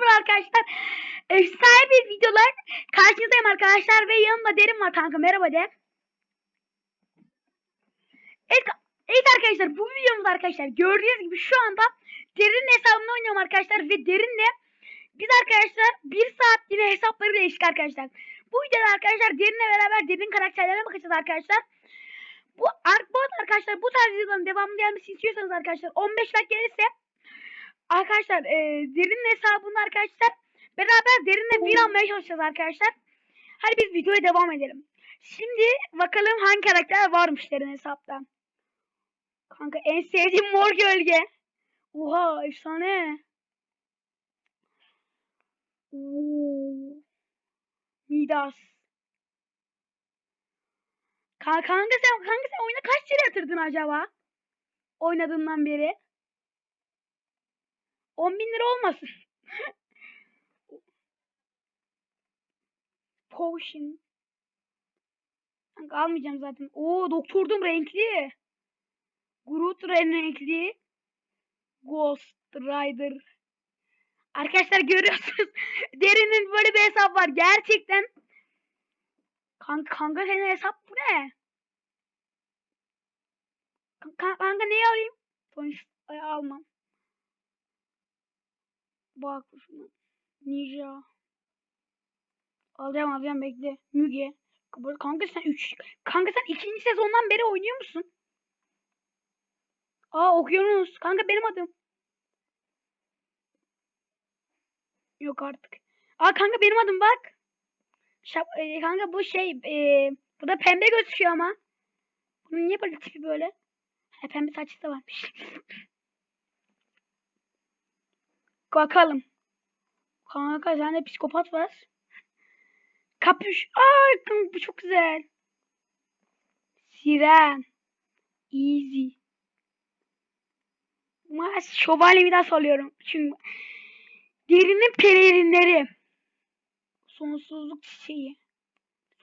var arkadaşlar. Efsane bir videolar karşınızdayım arkadaşlar ve yanımda Derin var kanka merhaba de. Evet, evet arkadaşlar bu videomuz arkadaşlar gördüğünüz gibi şu anda Derin'in hesabını oynuyorum arkadaşlar ve Derin'le biz arkadaşlar bir saat yine hesapları değiştik arkadaşlar. Bu videoda arkadaşlar Derin'le beraber Derin karakterlerine bakacağız arkadaşlar. Bu, bu arkadaşlar bu tarz videoların devamlı gelmesini istiyorsanız arkadaşlar 15 like gelirse Arkadaşlar e, Derin'in hesabında arkadaşlar beraber Derin'le win almaya çalışacağız arkadaşlar. Hadi biz videoya devam edelim. Şimdi bakalım hangi karakter varmış Derin hesapta. Kanka en sevdiğim mor gölge. Oha efsane. Oo. Midas. Ka- Kanka sen, kanka sen oyuna kaç lira yatırdın acaba? Oynadığından beri. 10 bin lira olmasın. Potion. Kanka almayacağım zaten. Oo doktordum renkli. Groot renkli. Ghost Rider. Arkadaşlar görüyorsunuz. Derinin böyle bir hesap var. Gerçekten. Kanka, kanka senin hesap bu ne? Kanka, kanka neyi alayım? Sonuç almam. Bak şuna. Ninja. Alacağım alacağım bekle. Müge. Kanka sen 3. Kanka sen ikinci sezondan beri oynuyor musun? Aa okyanus. Kanka benim adım. Yok artık. Aa kanka benim adım bak. Şap e, kanka bu şey e, bu da pembe gözüküyor ama. Bunun niye böyle tipi böyle? He, pembe saçı da varmış. Bakalım. Kanka sende psikopat var. Kapüş. Ay kanka bu çok güzel. Siren. Easy. Mas şövalye bir daha soruyorum. Çünkü derinin pelerinleri. Sonsuzluk çiçeği.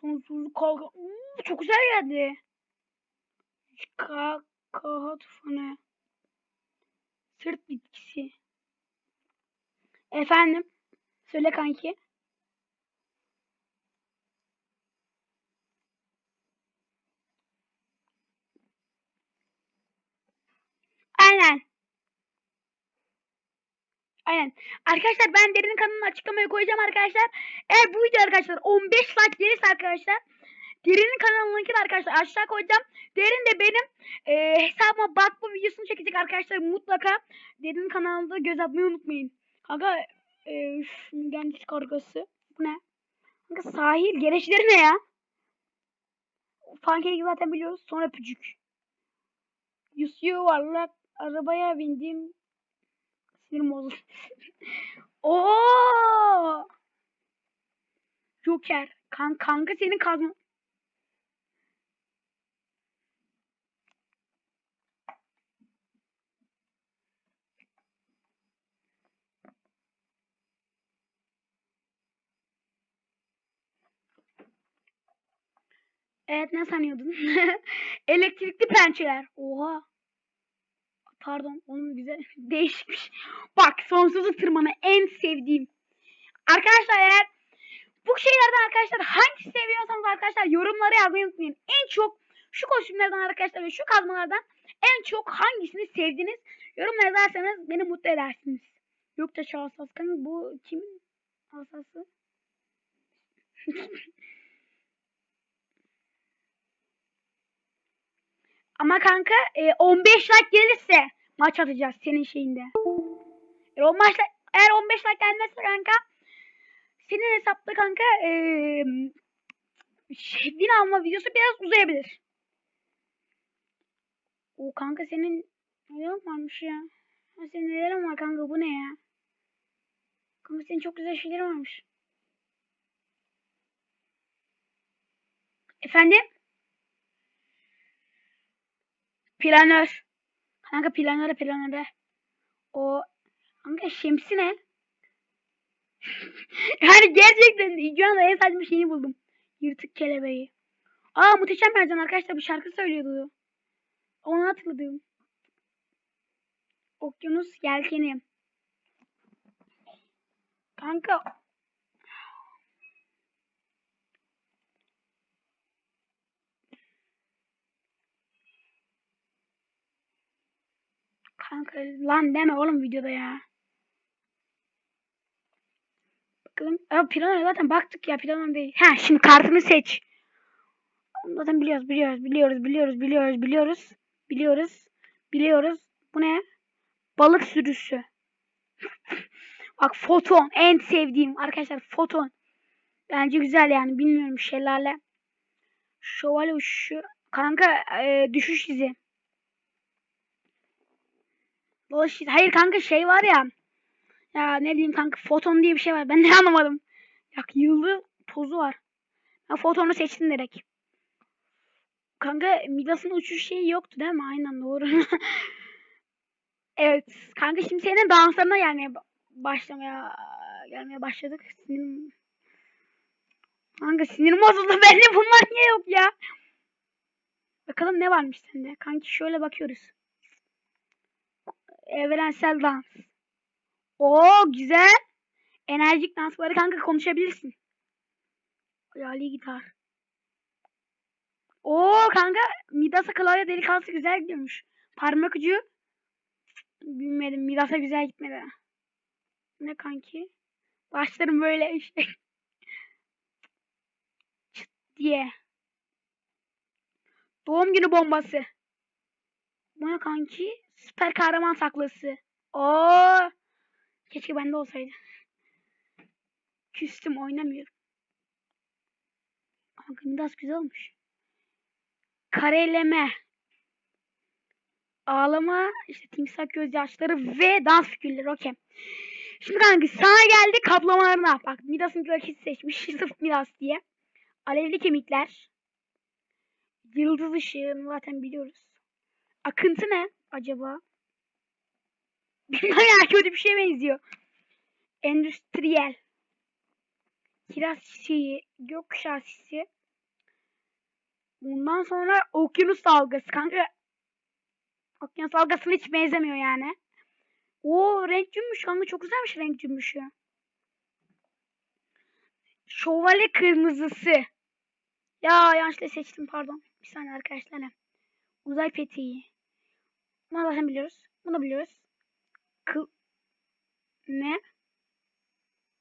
Sonsuzluk kalkan. Uuu, çok güzel geldi. Ka kaha tufanı. Sırt bitkisi. Efendim? Söyle kanki. Aynen. Aynen. Arkadaşlar ben Derin'in kanalını açıklamaya koyacağım arkadaşlar. Eğer bu video arkadaşlar 15 like gelirse arkadaşlar Derin'in kanalının linkini arkadaşlar aşağı koyacağım. Derin de benim e, hesabıma bakma videosunu çekecek arkadaşlar mutlaka. Derin'in kanalında göz atmayı unutmayın. Kanka e, genç kargası. Bu ne? Kanka sahil gereçleri ne ya? Pankeki zaten biliyoruz. Sonra pücük. Yuvarlak arabaya bindim. Sinirim bozuldu. Oo! Joker. Kan kanka senin kazma. Evet ne sanıyordun? Elektrikli pençeler. Oha. Pardon onun güzel değişikmiş. Bak sonsuzluk tırmanı en sevdiğim. Arkadaşlar eğer bu şeylerden arkadaşlar hangisi seviyorsanız arkadaşlar yorumlara yazmayı unutmayın. En çok şu kostümlerden arkadaşlar ve şu kazmalardan en çok hangisini sevdiniz? Yorumlara yazarsanız beni mutlu edersiniz. Yok da şu asas kanka bu kimin asası? Ama kanka e, 15 like gelirse maç atacağız senin şeyinde. E, o maç, eğer 15 like gelmezse kanka senin hesapta kanka e, şey, win alma videosu biraz uzayabilir. O kanka senin nelerin varmış ya? Ha, senin nelerin var kanka bu ne ya? Kanka senin çok güzel şeylerin varmış. Efendim? Planör. Kanka planöre planöre. O kanka şemsi ne? yani gerçekten şu anda en saçma şeyini buldum. Yırtık kelebeği. Aa muhteşem mercan arkadaşlar bu şarkı söylüyordu. Onu hatırladım. Okyanus yelkeni. Kanka. Kanka lan deme oğlum videoda ya. Bakalım. Aa, Pirana zaten baktık ya Pirana değil. Ha şimdi kartını seç. Zaten biliyoruz biliyoruz biliyoruz biliyoruz biliyoruz biliyoruz. Biliyoruz. Biliyoruz. Bu ne? Balık sürüsü. Bak foton en sevdiğim arkadaşlar foton. Bence güzel yani bilmiyorum şelale. Şövalye uçuşu. Kanka e, düşüş izi. İzi. Hayır kanka şey var ya. Ya ne bileyim kanka foton diye bir şey var. Ben de anlamadım. Bak yıldız tozu var. Ben fotonu seçtim direkt. Kanka Midas'ın uçuş şeyi yoktu değil mi? Aynen doğru. evet. Kanka şimdi senin danslarına gelmeye ba- başlamaya gelmeye başladık. Sinirim... Kanka sinirim bozuldu. Bende bunlar niye yok ya? Bakalım ne varmış sende. Kanki şöyle bakıyoruz. Evrensel dans. Oo güzel. Enerjik dansları kanka konuşabilirsin. Hayali gitar. Oo kanka Midas'a klavye delikanlısı güzel gidiyormuş. Parmak ucu bilmedim Midas'a güzel gitmedi. Ne kanki? Başlarım böyle işte. Çıt diye. Doğum günü bombası. Bu ne kanki? Süper kahraman saklası. Oo. Keşke bende olsaydı. Küstüm oynamıyorum. Kanka Midas güzel olmuş. Kareleme. Ağlama, işte timsah gözyaşları ve dans figürleri. Okey. Şimdi kanka sana geldi kaplamalarına. Bak Midas'ın rakip seçmiş. Sırf Midas diye. Alevli kemikler. Yıldız ışığını zaten biliyoruz. Akıntı ne acaba? Bayağı kötü bir şeye benziyor. Endüstriyel. Kiraz çiçeği, gökkuşağı sisi. Bundan sonra okyanus dalgası. Kanka okyanus dalgasına hiç benzemiyor yani. O renk cümbüş kanka çok güzelmiş renk cümbüşü. Şövalye kırmızısı. Ya yanlışlıkla seçtim pardon. Bir saniye arkadaşlar. Uzay peteği. Zaten biliyoruz. Bunu biliyoruz. Kıl... Ne?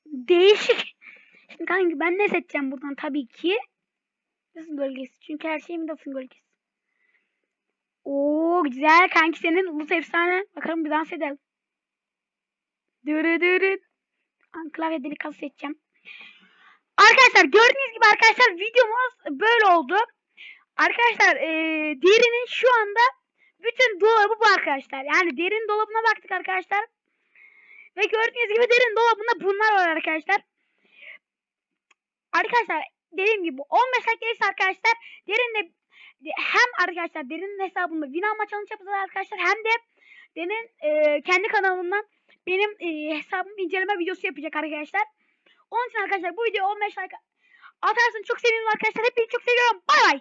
Değişik. Şimdi kanka ben ne seçeceğim buradan tabii ki. Midas'ın gölgesi. Çünkü her şey Midas'ın gölgesi. Oo güzel kanki senin ulus efsane. Bakalım bir dans edelim. Dırı. An klavye delikası seçeceğim. Arkadaşlar gördüğünüz gibi arkadaşlar videomuz böyle oldu. Arkadaşlar eee derinin şu anda bütün dolabı bu arkadaşlar. Yani derin dolabına baktık arkadaşlar. Ve gördüğünüz gibi derin dolabında bunlar var arkadaşlar. Arkadaşlar dediğim gibi 15 like gelirse arkadaşlar derinle hem arkadaşlar derinin hesabında win alma challenge yapacağız arkadaşlar hem de derin e, kendi kanalından benim e, hesabım inceleme videosu yapacak arkadaşlar. Onun için arkadaşlar bu video 15 like atarsın çok sevinirim arkadaşlar. Hepinizi çok seviyorum. Bay bay.